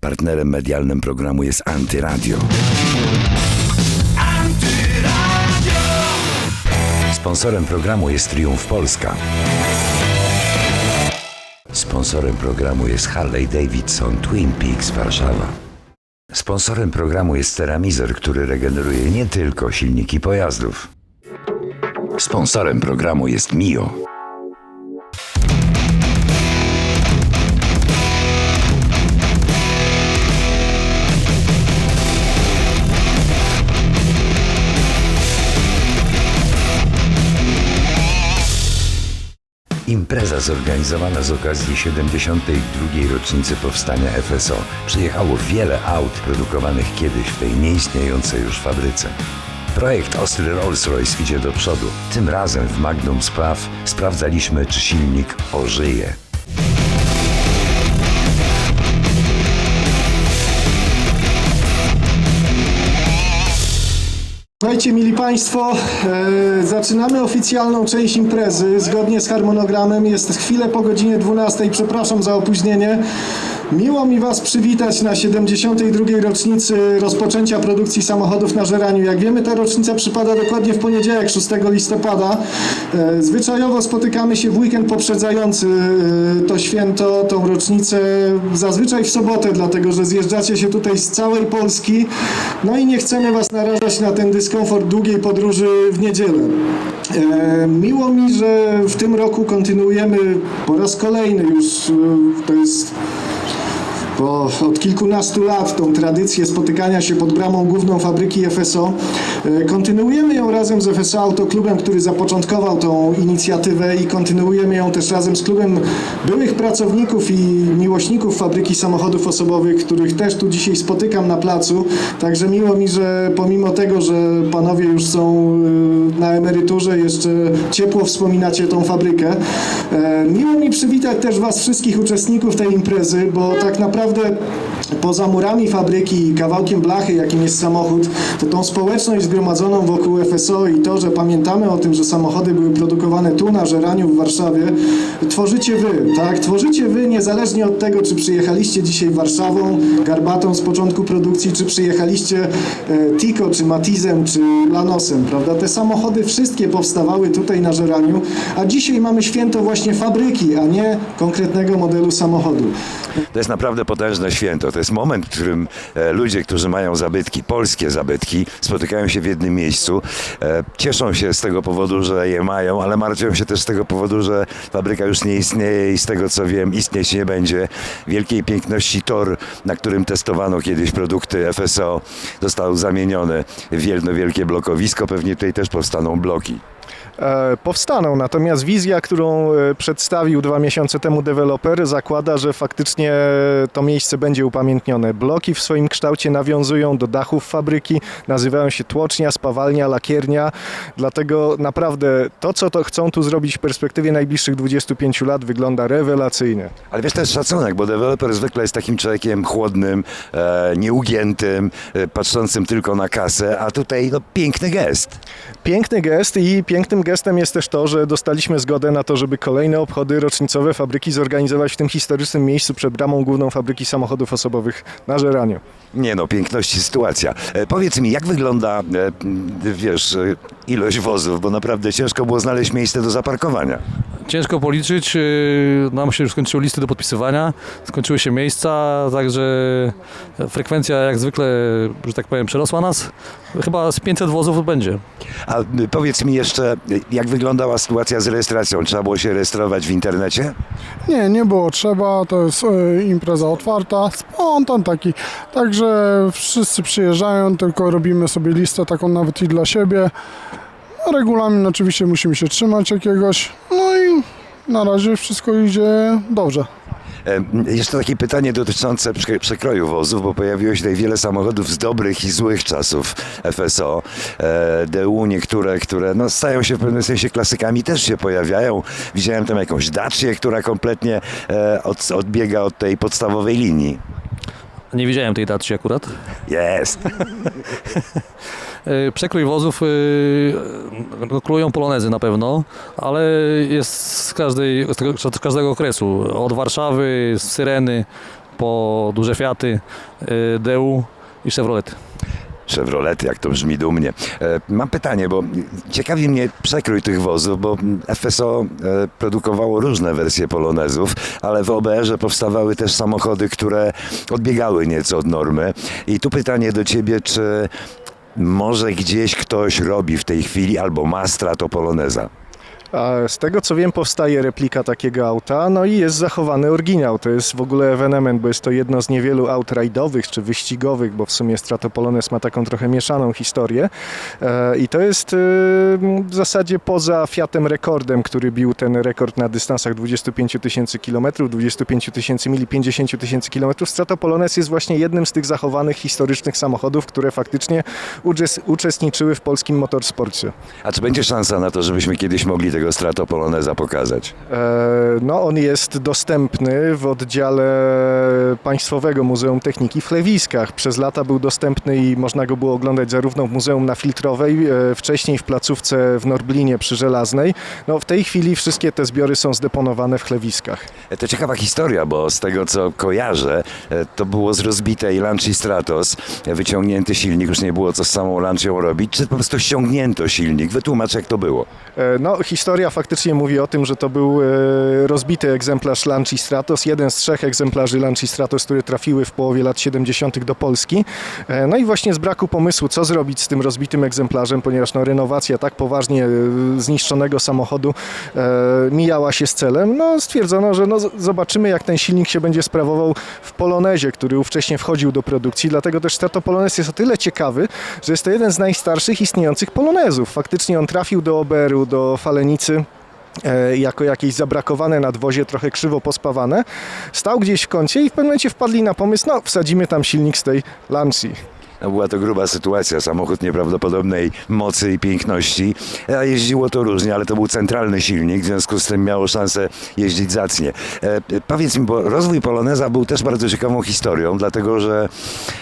Partnerem medialnym programu jest Antyradio. Sponsorem programu jest Triumf Polska. Sponsorem programu jest Harley Davidson Twin Peaks Warszawa. Sponsorem programu jest Ceramizer, który regeneruje nie tylko silniki pojazdów. Sponsorem programu jest Mio. Impreza zorganizowana z okazji 72. rocznicy powstania FSO. Przyjechało wiele aut produkowanych kiedyś w tej nieistniejącej już fabryce. Projekt Ostry Rolls-Royce idzie do przodu. Tym razem w Magnum Spraw sprawdzaliśmy, czy silnik ożyje. Słuchajcie, mili Państwo, e, zaczynamy oficjalną część imprezy. Zgodnie z harmonogramem jest chwilę po godzinie 12. Przepraszam za opóźnienie. Miło mi Was przywitać na 72. rocznicy rozpoczęcia produkcji samochodów na Żeraniu. Jak wiemy, ta rocznica przypada dokładnie w poniedziałek, 6 listopada. E, zwyczajowo spotykamy się w weekend poprzedzający e, to święto, tą rocznicę, zazwyczaj w sobotę, dlatego że zjeżdżacie się tutaj z całej Polski. No i nie chcemy Was narażać na ten dyskomfort długiej podróży w niedzielę. E, miło mi, że w tym roku kontynuujemy po raz kolejny już, to jest bo od kilkunastu lat tą tradycję spotykania się pod bramą główną fabryki FSO. E, Kontynuujemy ją razem z FSO Autoklubem, który zapoczątkował tą inicjatywę i kontynuujemy ją też razem z klubem byłych pracowników i miłośników fabryki samochodów osobowych, których też tu dzisiaj spotykam na placu. Także miło mi, że pomimo tego, że panowie już są e, na emeryturze, jeszcze ciepło wspominacie tą fabrykę. E, Miło mi przywitać też Was wszystkich uczestników tej imprezy, bo tak naprawdę poza murami fabryki i kawałkiem blachy, jakim jest samochód, to tą społeczność zgromadzoną wokół FSO i to, że pamiętamy o tym, że samochody były produkowane tu na Żeraniu w Warszawie, tworzycie Wy, tak? Tworzycie Wy niezależnie od tego, czy przyjechaliście dzisiaj Warszawą, Garbatą z początku produkcji, czy przyjechaliście e, Tico, czy Matizem, czy Lanosem, prawda? Te samochody wszystkie powstawały tutaj na Żeraniu, a dzisiaj mamy święto właśnie fabryki, a nie konkretnego modelu samochodu. To jest naprawdę potężne święto. To jest moment, w którym e, ludzie, którzy mają zabytki, polskie zabytki, spotykają się w jednym miejscu. E, cieszą się z tego powodu, że je mają, ale martwią się też z tego powodu, że fabryka już nie istnieje i z tego co wiem, istnieć nie będzie. Wielkiej piękności tor, na którym testowano kiedyś produkty FSO, został zamieniony w jedno wielkie blokowisko. Pewnie tutaj też powstaną bloki. E, powstaną. Natomiast wizja, którą e, przedstawił dwa miesiące temu deweloper, zakłada, że faktycznie to miejsce będzie upamiętnione. Bloki w swoim kształcie nawiązują do dachów fabryki, nazywają się tłocznia, spawalnia, lakiernia. Dlatego naprawdę to, co to chcą tu zrobić w perspektywie najbliższych 25 lat, wygląda rewelacyjnie. Ale wiesz, to jest szacunek, bo deweloper zwykle jest takim człowiekiem chłodnym, e, nieugiętym, e, patrzącym tylko na kasę, a tutaj no, piękny gest. Piękny gest i pięknym gestem jest też to, że dostaliśmy zgodę na to, żeby kolejne obchody rocznicowe fabryki zorganizować w tym historycznym miejscu przed bramą główną fabryki samochodów osobowych na Żeraniu. Nie no, piękności sytuacja. E, powiedz mi, jak wygląda, e, wiesz, ilość wozów, bo naprawdę ciężko było znaleźć miejsce do zaparkowania. Ciężko policzyć. yy, Nam się już skończyły listy do podpisywania, skończyły się miejsca, także frekwencja jak zwykle, że tak powiem, przerosła nas. Chyba z 500 wozów będzie. A y, powiedz mi jeszcze, y, jak wyglądała sytuacja z rejestracją? Trzeba było się rejestrować w internecie? Nie, nie było trzeba, to jest e, impreza otwarta, spontan taki. Także wszyscy przyjeżdżają, tylko robimy sobie listę taką nawet i dla siebie. Regulamin oczywiście musimy się trzymać jakiegoś. No i na razie wszystko idzie dobrze. E, Jeszcze takie pytanie dotyczące przek- przekroju wozów, bo pojawiło się tutaj wiele samochodów z dobrych i złych czasów FSO. E, DU niektóre, które no, stają się w pewnym sensie klasykami, też się pojawiają. Widziałem tam jakąś Dacię, która kompletnie e, od, odbiega od tej podstawowej linii. Nie widziałem tej daty akurat. Jest. Yy, Przekrój wozów no, królują polonezy na pewno, ale jest z, każdej, z, każdego okresu. Od Warszawy, z Syreny, po duże Fiaty, y, DU i Chevrolety. Chevrolet, jak to brzmi dumnie. E, Mam pytanie, bo ciekawi mnie przekrój tych wozów, bo FSO e, produkowało różne wersje polonezów, ale w OBR-ze powstawały też samochody, które odbiegały nieco od normy. I tu pytanie do ciebie, czy może gdzieś ktoś robi w tej chwili albo ma strato poloneza? A z tego co wiem, powstaje replika takiego auta, no i jest zachowany oryginał. To jest w ogóle ewenement, bo jest to jedno z niewielu aut rajdowych czy wyścigowych, bo w sumie Stratopolones ma taką trochę mieszaną historię. E, I to jest e, w zasadzie poza Fiatem rekordem, który bił ten rekord na dystansach 25 tysięcy kilometrów, 25 tysięcy mil i 50 tysięcy kilometrów. Stratopolones jest właśnie jednym z tych zachowanych historycznych samochodów, które faktycznie uczes- uczestniczyły w polskim motorsporcie. A czy będzie szansa na to, żebyśmy kiedyś mogli tego strato poloneza pokazać? E, No, on jest dostępny w oddziale Państwowego Muzeum Techniki w Chlewiskach. Przez lata był dostępny i można go było oglądać zarówno w Muzeum na Filtrowej, e, wcześniej w placówce w Norblinie przy Żelaznej. No, w tej chwili wszystkie te zbiory są zdeponowane w Chlewiskach. E, To ciekawa historia, bo z tego co kojarzę, to było z rozbitej Lancia Stratos, wyciągnięty silnik, już nie było co z samą Lancią robić, czy po prostu ściągnięto silnik? Wytłumacz jak to było. No, historia faktycznie mówi o tym, że to był e, rozbity egzemplarz Lanci Stratos, jeden z trzech egzemplarzy Lanci Stratos, które trafiły w połowie lat 70. do Polski. E, No i właśnie z braku pomysłu, co zrobić z tym rozbitym egzemplarzem, ponieważ no, renowacja tak poważnie e, zniszczonego samochodu mijała się z celem, no stwierdzono, że no, zobaczymy jak ten silnik się będzie sprawował w Polonezie, który ówcześnie wchodził do produkcji, dlatego też Strato Polonez jest o tyle ciekawy, że jest to jeden z najstarszych istniejących polonezów. Faktycznie on trafił do OBR-u, do Falenicy e, jako jakieś zabrakowane nadwozie, trochę krzywo pospawane. Stał gdzieś w kącie i w pewnym momencie wpadli na pomysł, no wsadzimy tam silnik z tej Lancii. No, była to gruba sytuacja, samochód nieprawdopodobnej mocy i piękności. A jeździło to różnie, ale to był centralny silnik, w związku z tym miało szansę jeździć zacnie. E, powiedz mi, bo rozwój Poloneza był też bardzo ciekawą historią, dlatego że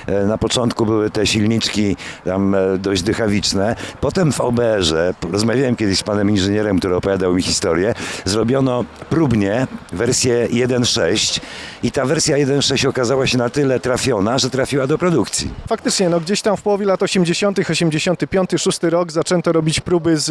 e, na początku były te silniczki tam e, dość dychawiczne. Potem w OBR-ze, rozmawiałem kiedyś z panem inżynierem, który opowiadał mi historię, zrobiono próbnie wersję 1.6 i ta wersja 1.6 okazała się na tyle trafiona, że trafiła do produkcji. Faktycznie, no gdzieś tam w połowie lat 80., 85, 6 rok zaczęto robić próby z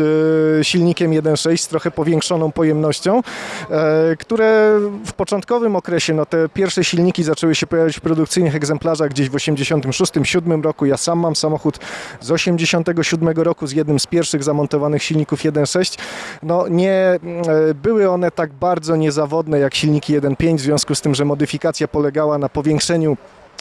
e, silnikiem 1.6 z trochę powiększoną pojemnością, e, które w początkowym okresie, no te pierwsze silniki zaczęły się pojawiać w produkcyjnych egzemplarzach gdzieś w 86, 7 roku. Ja sam mam samochód z 87 roku z jednym z pierwszych zamontowanych silników 1.6. No nie e, były one tak bardzo niezawodne jak silniki 1.5, w związku z tym, że modyfikacja polegała na powiększeniu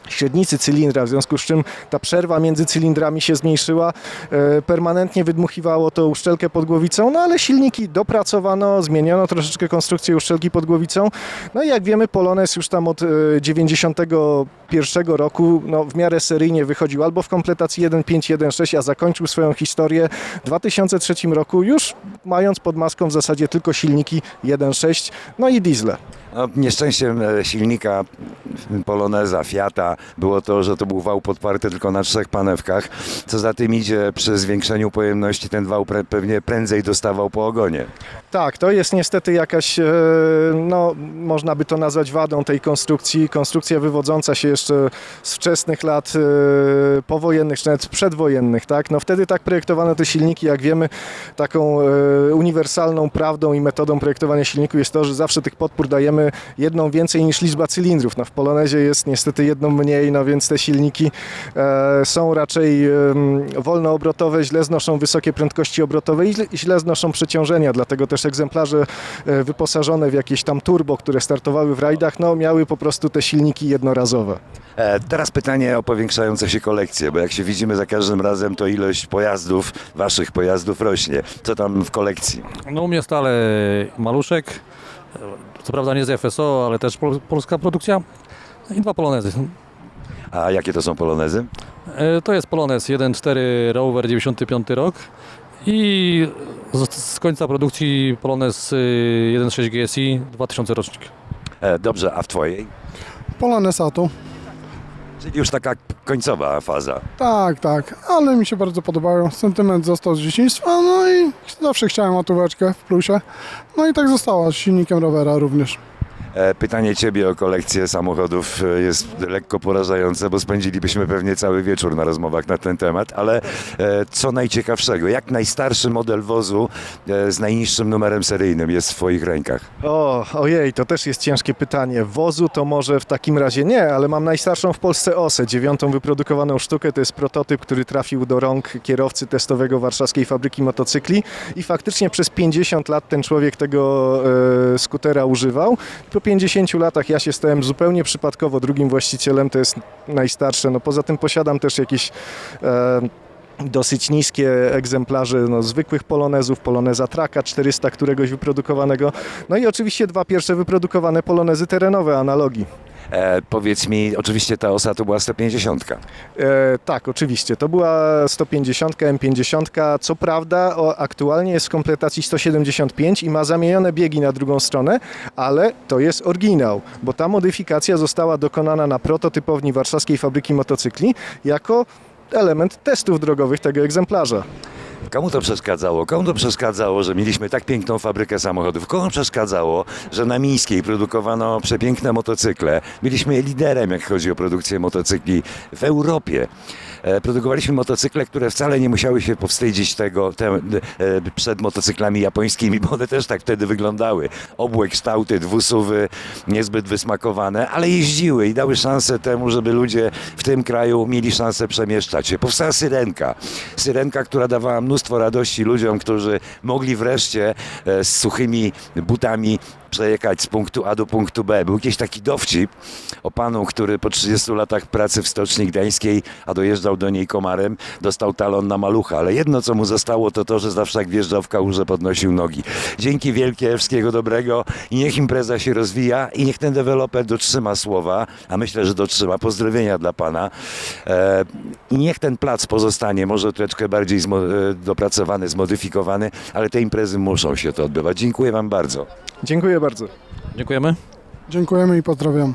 średnicy cylindra, w związku z czym ta przerwa między cylindrami się zmniejszyła. E, permanentnie wydmuchiwało to uszczelkę pod głowicą, no ale silniki dopracowano, zmieniono troszeczkę konstrukcję uszczelki pod głowicą. No i jak wiemy, Polones już tam od e, 91 roku no, w miarę seryjnie wychodził albo w kompletacji 1.5, 1.6, a zakończył swoją historię w 2003 roku już mając pod maską w zasadzie tylko silniki 1.6, no i diesle. No, nieszczęściem e, silnika Poloneza, Fiata było to, że to był wał podparty tylko na trzech panewkach. Co za tym idzie, przy zwiększeniu pojemności ten wał pewnie prędzej dostawał po ogonie. Tak, to jest niestety jakaś, e, no można by to nazwać wadą tej konstrukcji. Konstrukcja wywodząca się jeszcze z wczesnych lat e, powojennych, czy nawet przedwojennych, tak? No wtedy tak projektowano te silniki, jak wiemy, taką e, uniwersalną prawdą i metodą projektowania silniku jest to, że zawsze tych podpór dajemy jedną więcej niż liczba cylindrów. No w Polonezie jest niestety jedną mniej, no więc te silniki są raczej wolnoobrotowe, źle znoszą wysokie prędkości obrotowe i źle znoszą przeciążenia, dlatego też egzemplarze e, wyposażone w jakieś tam turbo, które startowały w rajdach, no miały po prostu te silniki jednorazowe. E, teraz pytanie o powiększające się kolekcje, bo jak się widzimy za każdym razem, to ilość pojazdów, waszych pojazdów rośnie. Co tam w kolekcji? No u mnie stale maluszek, co prawda nie z FSO, ale też pol, polska produkcja i dwa polonezy. A jakie to są Polonezy? E, To jest Polonez 1.4 Rover 95 rok i z, z końca produkcji Polonez y, 1.6 GSI 2000 rocznik. E, dobrze, a w twojej? Polones Atu. Czyli już taka końcowa faza. Tak, tak, ale mi się bardzo podobają. Sentyment został z dzieciństwa, no i zawsze chciałem atóweczkę w plusie. No i tak została z silnikiem rowera również. E, Pytanie ciebie o kolekcję samochodów e, jest lekko porażające, bo spędzilibyśmy pewnie cały wieczór na rozmowach na ten temat, ale e, co najciekawszego, jak najstarszy model wozu z najniższym numerem seryjnym jest w twoich rękach? O, ojej, to też jest ciężkie pytanie. Wozu to może w takim razie nie, ale mam najstarszą w Polsce OSę, dziewiątą wyprodukowaną sztukę. To jest prototyp, który trafił do rąk kierowcy testowego warszawskiej fabryki motocykli i faktycznie przez 50 lat ten człowiek tego e, skutera używał. Po 50 latach ja się stałem zupełnie przypadkowo drugim właścicielem, to jest najstarsze. No poza tym posiadam też jakieś e, dosyć niskie egzemplarze no, zwykłych polonezów, poloneza Traka 400 któregoś wyprodukowanego, no i oczywiście dwa pierwsze wyprodukowane polonezy terenowe, analogi. E, powiedz mi, oczywiście ta osa to była 150. E, tak, oczywiście, to była 150, M50, co prawda o, aktualnie jest w kompletacji 175 i ma zamienione biegi na drugą stronę, ale to jest oryginał, bo ta modyfikacja została dokonana na prototypowni warszawskiej fabryki motocykli jako element testów drogowych tego egzemplarza. Komu to przeszkadzało? Komu to przeszkadzało, że mieliśmy tak piękną fabrykę samochodów? Komu przeszkadzało, że na Mińskiej produkowano przepiękne motocykle? Byliśmy liderem, jak chodzi o produkcję motocykli w Europie. E, Produkowaliśmy motocykle, które wcale nie musiały się powstydzić tego te, e, przed motocyklami japońskimi, bo one też tak wtedy wyglądały. Obłe kształty, dwusuwy, niezbyt wysmakowane, ale jeździły i dały szansę temu, żeby ludzie w tym kraju mieli szansę przemieszczać się. Powstała syrenka. Syrenka, która dawała mnóstwo radości ludziom, którzy mogli wreszcie e, z suchymi butami przejechać z punktu A do punktu B. Był jakiś taki dowcip o panu, który po 30 latach pracy w Stoczni Gdańskiej, a dojeżdżał do niej komarem, dostał talon na malucha. Ale jedno, co mu zostało, to to, że zawsze jak wjeżdżał w kałużę, podnosił nogi. Dzięki wielkie, wszystkiego dobrego i niech impreza się rozwija i niech ten deweloper dotrzyma słowa, a myślę, że dotrzyma. Pozdrowienia dla pana. E, I niech ten plac pozostanie może troszeczkę bardziej zmo- e, dopracowany, zmodyfikowany, ale te imprezy muszą się to odbywać. Dziękuję wam bardzo. Dziękuję bardzo. Dziękujemy. Dziękujemy i pozdrawiam.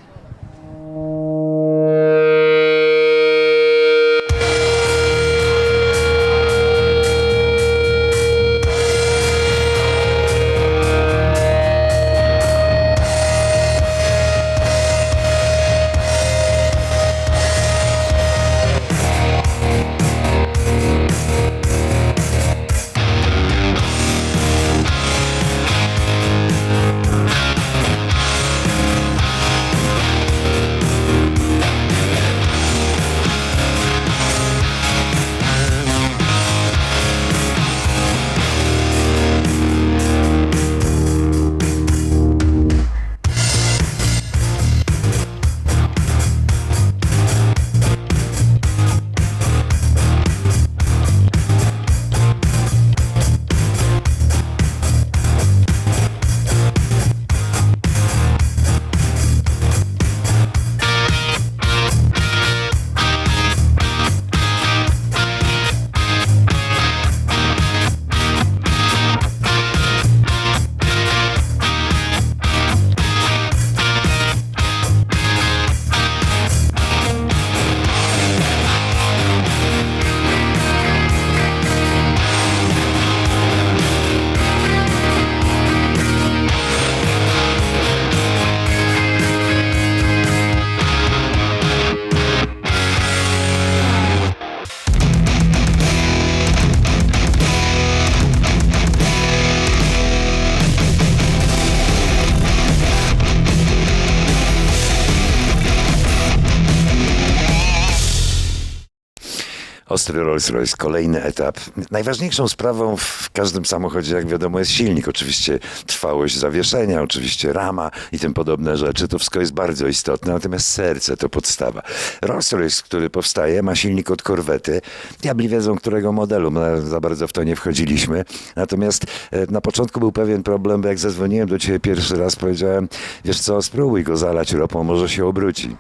Ostry Rolls-Royce, kolejny etap. Najważniejszą sprawą w każdym samochodzie, jak wiadomo, jest silnik. Oczywiście trwałość zawieszenia, oczywiście rama i tym podobne rzeczy. To wszystko jest bardzo istotne, natomiast serce to podstawa. Rolls-Royce, który powstaje, ma silnik od korwety. Diabli wiedzą, którego modelu, my za bardzo w to nie wchodziliśmy. Natomiast e, na początku był pewien problem, bo jak zadzwoniłem do ciebie pierwszy raz, powiedziałem, wiesz co, spróbuj go zalać ropą, może się obróci.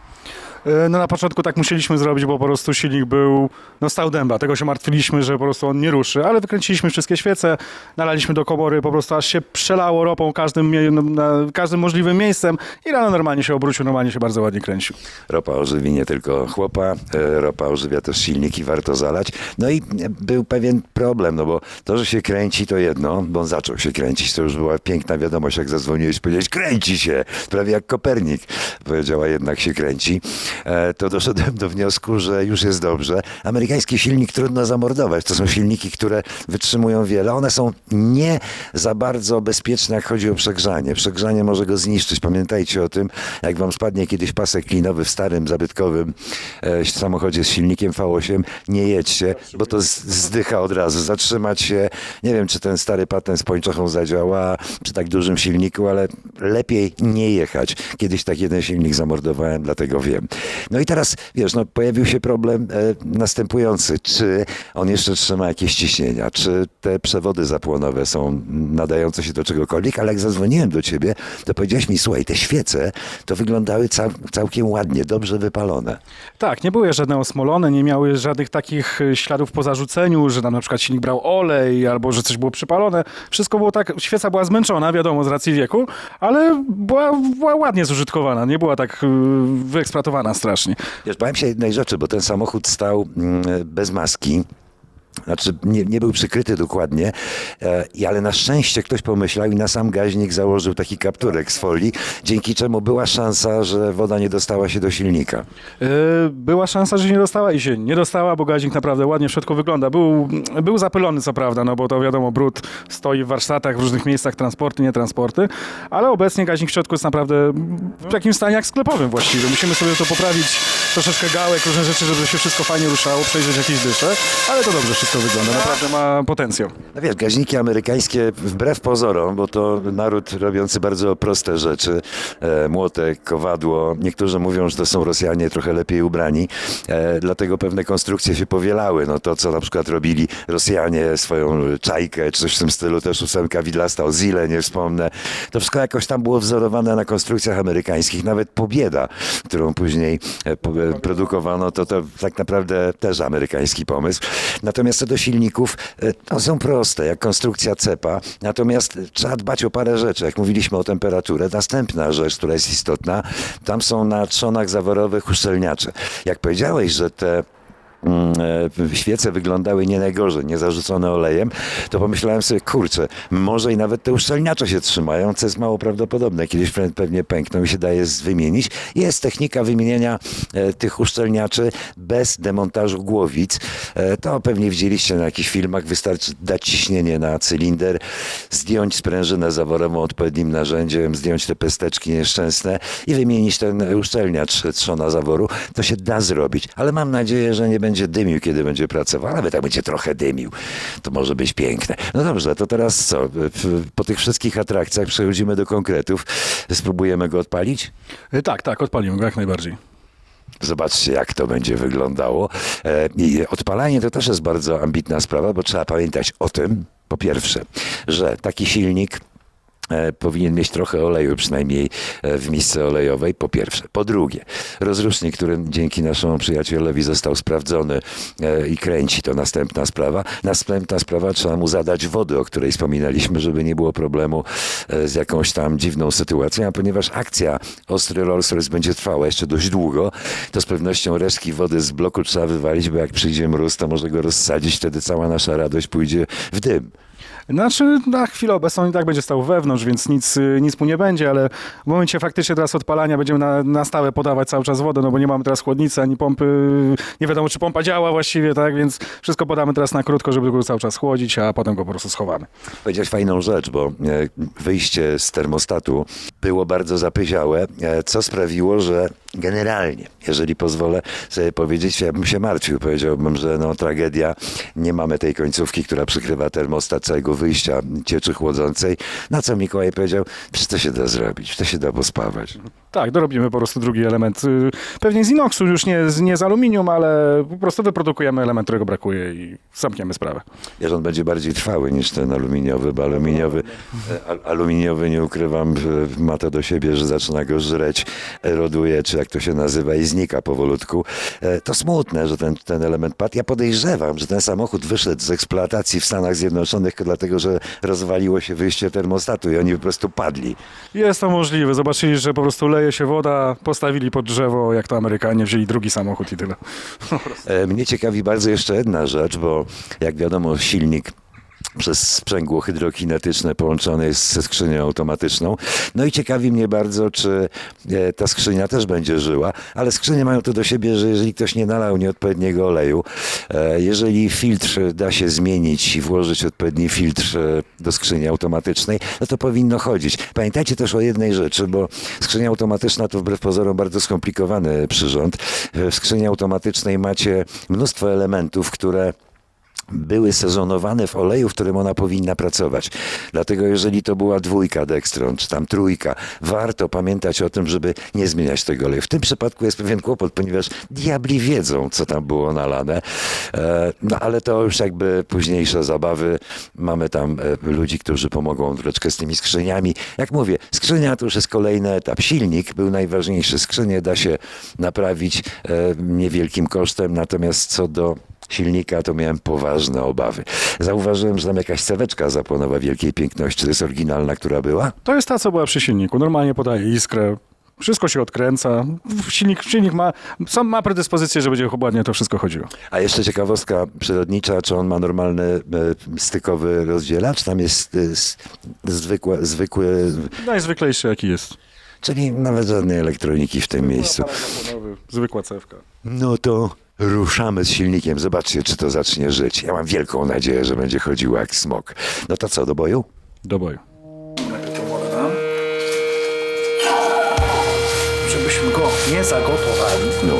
E, No na początku tak musieliśmy zrobić, bo po prostu silnik był, no stał dęba. Tego się martwiliśmy, że po prostu on nie ruszy, ale wykręciliśmy wszystkie świece, nalaliśmy do komory, po prostu aż się przelało ropą każdym, no, każdym możliwym miejscem i rano normalnie się obrócił, normalnie się bardzo ładnie kręcił. Ropa ożywi nie tylko chłopa, e, ropa ożywia też silniki, warto zalać. No i był pewien problem, no bo to, że się kręci to jedno, bo on zaczął się kręcić, to już była piękna wiadomość, jak zadzwoniłeś, powiedziałeś, kręci się, prawie jak Kopernik powiedziała, jednak się kręci. E, To doszedłem do wniosku, że już jest dobrze. Amerykański silnik trudno zamordować. To są silniki, które wytrzymują wiele. One są nie za bardzo bezpieczne, jak chodzi o przegrzanie. Przegrzanie może go zniszczyć. Pamiętajcie o tym, jak wam spadnie kiedyś pasek klinowy w starym, zabytkowym e, samochodzie z silnikiem V8, nie jedźcie, bo to zdycha od razu. Zatrzymać się, nie wiem, czy ten stary patent z pończochą zadziała przy tak dużym silniku, ale lepiej nie jechać. Kiedyś tak jeden silnik zamordowałem, dlatego wiem. No i teraz, wiesz, no, pojawił się problem e, następujący. Czy on jeszcze trzyma jakieś ciśnienia? Czy te przewody zapłonowe są nadające się do czegokolwiek? Ale jak zadzwoniłem do ciebie, to powiedziałeś mi, słuchaj, te świece to wyglądały cał, całkiem ładnie, dobrze wypalone. Tak, nie były żadne osmolone, nie miały żadnych takich e, śladów po zarzuceniu, że tam na przykład silnik brał olej albo że coś było przypalone. Wszystko było tak, świeca była zmęczona, wiadomo, z racji wieku, ale była, była ładnie zużytkowana, nie była tak e, wyeksploatowana strasznie. Wiesz, bałem się jednej rzeczy, bo ten samochód stał mm, bez maski. Znaczy, nie, nie był przykryty dokładnie, e, ale na szczęście ktoś pomyślał i na sam gaźnik założył taki kapturek z folii, dzięki czemu była szansa, że woda nie dostała się do silnika. E, Była szansa, że się nie dostała i się nie dostała, bo gazik naprawdę ładnie w środku wygląda. Był, był zapylony co prawda, no bo to wiadomo, brud stoi w warsztatach, w różnych miejscach, transporty, nie transporty, ale obecnie gazik w środku jest naprawdę w takim stanie jak sklepowym właściwie. Musimy sobie to poprawić, troszeczkę gałek, różne rzeczy, żeby się wszystko fajnie ruszało, przejrzeć jakieś dysze, ale to dobrze wszystko wygląda, naprawdę ma potencjał. No wiesz, gaźniki amerykańskie wbrew pozorom, bo to naród robiący bardzo proste rzeczy, e, młotek, kowadło, niektórzy mówią, że to są Rosjanie trochę lepiej ubrani, e, dlatego pewne konstrukcje się powielały. No to, co na przykład robili Rosjanie, swoją czajkę, czy coś w tym stylu, też ósemka widlasta, o Zile, nie wspomnę. To wszystko jakoś tam było wzorowane na konstrukcjach amerykańskich, nawet Pobieda, którą później e, po- e, produkowano, to to tak naprawdę też amerykański pomysł. Natomiast co do silników, e, to są proste, jak konstrukcja cepa, natomiast trzeba dbać o parę rzeczy. Jak mówiliśmy o temperaturę, następna rzecz, która jest istotna, tam są na trzonach zaworowych uszczelniacze. Jak powiedziałeś, że te świece wyglądały nie najgorzej, nie zarzucone olejem, to pomyślałem sobie, kurczę, może i nawet te uszczelniacze się trzymają, co jest mało prawdopodobne. Kiedyś pe- pewnie pękną i się daje wymienić. Jest technika wymienienia e, tych uszczelniaczy bez demontażu głowic. E, to pewnie widzieliście na jakichś filmach. Wystarczy dać ciśnienie na cylinder, zdjąć sprężynę zaworową odpowiednim narzędziem, zdjąć te pesteczki nieszczęsne i wymienić ten uszczelniacz trzona zaworu. To się da zrobić, ale mam nadzieję, że nie będzie dymił, kiedy będzie pracował. Nawet jak będzie trochę dymił, to może być piękne. No dobrze, to teraz co? Po tych wszystkich atrakcjach przechodzimy do konkretów. Spróbujemy go odpalić? E, Tak, tak, odpaliłem go jak najbardziej. Zobaczcie, jak to będzie wyglądało. E, odpalanie to też jest bardzo ambitna sprawa, bo trzeba pamiętać o tym, po pierwsze, że taki silnik powinien mieć trochę oleju, przynajmniej e, w misce olejowej, po pierwsze. Po drugie, rozrusznik, który dzięki naszemu przyjacielowi został sprawdzony e, i kręci, to następna sprawa. Następna sprawa, trzeba mu zadać wody, o której wspominaliśmy, żeby nie było problemu e, z jakąś tam dziwną sytuacją, a ponieważ akcja Ostry Rolls będzie trwała jeszcze dość długo, to z pewnością resztki wody z bloku trzeba wywalić, bo jak przyjdzie mróz, to może go rozsadzić, wtedy cała nasza radość pójdzie w dym. Znaczy, na chwilę obecną i tak będzie stał wewnątrz, więc nic, y, nic mu nie będzie, ale w momencie faktycznie teraz odpalania będziemy na, na stałe podawać cały czas wodę, no bo nie mamy teraz chłodnicy ani pompy, nie wiadomo czy pompa działa właściwie, tak, więc wszystko podamy teraz na krótko, żeby go cały czas chłodzić, a potem go po prostu schowamy. Powiedziałeś fajną rzecz, bo e, wyjście z termostatu było bardzo zapyziałe, e, co sprawiło, że generalnie, jeżeli pozwolę sobie powiedzieć, ja bym się martwił. Powiedziałbym, że no tragedia, nie mamy tej końcówki, która przykrywa termostat całego wyjścia cieczy chłodzącej. Na co Mikołaj powiedział, przecież to się da zrobić, to się da pospawać. Tak, dorobimy po prostu drugi element, y, pewnie z inoksu, już nie, z- nie z aluminium, ale po prostu wyprodukujemy element, którego brakuje i zamkniemy sprawę. Wiesz, on będzie bardziej trwały niż ten aluminiowy, bo aluminiowy, al- aluminiowy nie ukrywam, ma to do siebie, że zaczyna go żreć, eroduje, czy jak to się nazywa, i znika powolutku. E, To smutne, że ten, ten element padł. Ja podejrzewam, że ten samochód wyszedł z eksploatacji w Stanach Zjednoczonych dlatego, że rozwaliło się wyjście termostatu i oni po prostu padli. Jest to możliwe. Zobaczyli, że po prostu leje się woda, postawili pod drzewo, jak to Amerykanie, wzięli drugi samochód i tyle. E, Mnie ciekawi bardzo jeszcze jedna rzecz, bo jak wiadomo silnik przez sprzęgło hydrokinetyczne połączony jest ze skrzynią automatyczną. No i ciekawi mnie bardzo, czy e, ta skrzynia też będzie żyła, ale skrzynie mają to do siebie, że jeżeli ktoś nie nalał nieodpowiedniego oleju, e, jeżeli filtr da się zmienić i włożyć odpowiedni filtr e, do skrzyni automatycznej, no to powinno chodzić. Pamiętajcie też o jednej rzeczy, bo skrzynia automatyczna to wbrew pozorom bardzo skomplikowany przyrząd. W skrzyni automatycznej macie mnóstwo elementów, które były sezonowane w oleju, w którym ona powinna pracować. Dlatego jeżeli to była dwójka Dextron, czy tam trójka, warto pamiętać o tym, żeby nie zmieniać tego oleju. W tym przypadku jest pewien kłopot, ponieważ diabli wiedzą, co tam było nalane. E, No ale to już jakby późniejsze zabawy. Mamy tam e, ludzi, którzy pomogą troszeczkę z tymi skrzyniami. Jak mówię, skrzynia to już jest kolejny etap. Silnik był najważniejszy. Skrzynię da się naprawić e, niewielkim kosztem, natomiast co do silnika, to miałem poważne obawy. Zauważyłem, że tam jakaś ceweczka zapłonowa wielkiej piękności. To jest oryginalna, która była? To jest ta, co była przy silniku. Normalnie podaje iskrę. Wszystko się odkręca. Silnik, silnik ma, sam ma predyspozycję, że będzie ładnie to wszystko chodziło. A jeszcze ciekawostka przyrodnicza, czy on ma normalny e, stykowy rozdzielacz? Tam jest e, s- zwykłe, zwykły, Najzwyklejszy jaki jest. czyli nawet żadnej elektroniki w tym miejscu. Zwykła cewka. No to ruszamy z silnikiem. Zobaczcie, czy to zacznie żyć. Ja mam wielką nadzieję, że będzie chodziło jak smok. No to co, do boju? Do boju. żebyśmy go nie zagotowali. No,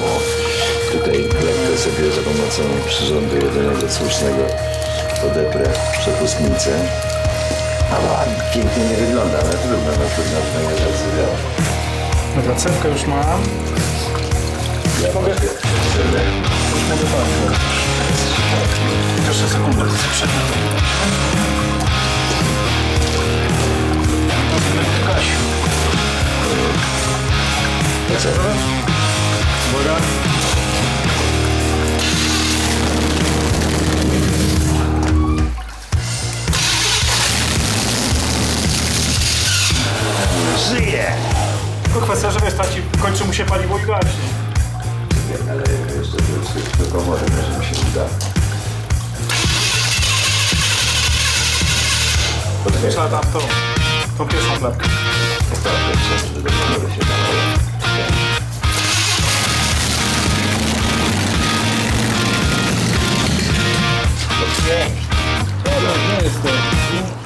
tutaj lekko sobie za pomocą przyrządu jedynego słusznego odeprę przepustnicę. A pięknie nie wygląda, ale trudno, no trudno, że nie zasypiał. Dobra, cewkę już mam. Ja mogę... Jeszcze sekundę. Przedtem. Gasiu. Uwaga. Żyje! Tylko kwestia, że wiesz, traci, kończy mu się paliwo i gaśnie. Ale jeszcze się uda. Trzeba tam tą, tą pierwszą klatkę. tak, jeszcze, żeby się dało. Pięknie. Dobra, nie jest to.